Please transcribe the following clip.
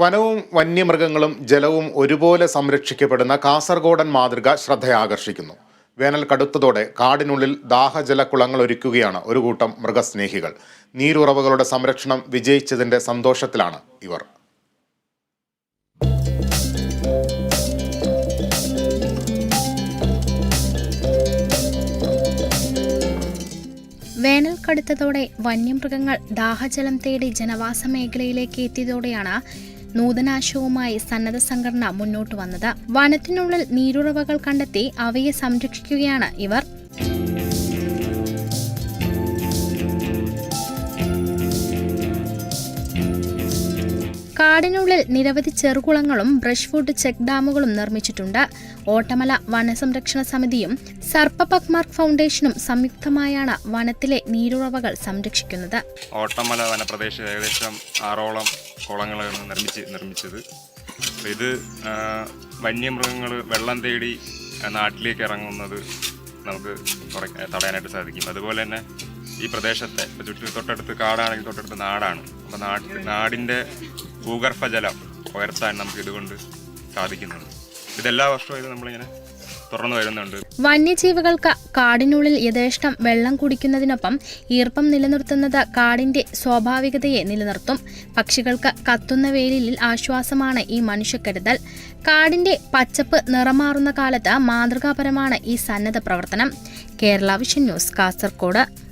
വനവും വന്യമൃഗങ്ങളും ജലവും ഒരുപോലെ സംരക്ഷിക്കപ്പെടുന്ന കാസർഗോഡൻ മാതൃക ശ്രദ്ധയാകർഷിക്കുന്നു. വേനൽ കടുത്തതോടെ കാടിനുള്ളിൽ ദാഹജല കുളങ്ങൾ ഒരുക്കുകയാണ് ഒരു കൂട്ടം മൃഗസ്നേഹികൾ. നീരുറവകളുടെ സംരക്ഷണം വിജയിച്ചതിന്റെ സന്തോഷത്തിലാണ് ഇവർ. വേനൽ കടുത്തതോടെ വന്യമൃഗങ്ങൾ ദാഹജലം തേടി ജനവാസ മേഖലയിലേക്ക് എത്തിയതോടെയാണ് നൂതനാശയവുമായി സന്നദ്ധ സംഘടന മുന്നോട്ട് വന്നത്. വനത്തിനുള്ളിൽ നീരുറവകൾ കണ്ടെത്തി അവയെ സംരക്ഷിക്കുകയാണ് ഇവർ. കാടിനുള്ളിൽ നിരവധി ചെറുകുളങ്ങളും ബ്രഷ് ഫുഡ് ചെക്ക് ഡാമുകളും നിർമ്മിച്ചിട്ടുണ്ട്. ഓട്ടമല വനസംരക്ഷണ സമിതിയും സർപ്പപക്മാർക്ക് ഫൗണ്ടേഷനും സംയുക്തമായാണ് വനത്തിലെ നീരുറവകൾ സംരക്ഷിക്കുന്നത്. ഓട്ടമല വനപ്രദേശം ഏകദേശം ആറോളം കുളങ്ങളാണ് നിർമ്മിച്ച് നിർമ്മിച്ചത്. ഇത് വന്യമൃഗങ്ങൾ വെള്ളം തേടി നാട്ടിലേക്ക് ഇറങ്ങുന്നത് നമുക്ക് തടയാനായിട്ട് സാധിക്കും. അതുപോലെ തന്നെ ഈ പ്രദേശത്തെ. ഇപ്പോൾ തൊട്ടടുത്ത് കാടാണെങ്കിൽ തൊട്ടടുത്ത് നാടാണ്. അപ്പോൾ നാട്ടിൽ നാടിന്റെ ഭൂഗർഭജലം ഉയർത്താൻ നമുക്ക് ഇതുകൊണ്ട് സാധിക്കുന്നുണ്ട്. ഇതെല്ലാ വർഷവും ഇത് നമ്മളിങ്ങനെ തുറന്നു വരുന്നുണ്ട്. വന്യജീവികൾക്ക് കാടിനുള്ളിൽ യഥേഷ്ടം വെള്ളം കുടിക്കുന്നതിനൊപ്പം ഈർപ്പം നിലനിർത്തുന്നത് കാടിന്റെ സ്വാഭാവികതയെ നിലനിർത്തും. പക്ഷികൾക്ക് കത്തുന്ന വേലിലിൽ ആശ്വാസമാണ് ഈ മനുഷ്യക്കരുതൽ. കാടിന്റെ പച്ചപ്പ് നിറമാറുന്ന കാലത്ത് മാതൃകാപരമാണ് ഈ സന്നദ്ധ പ്രവർത്തനം. Kerala vision news Kasaragod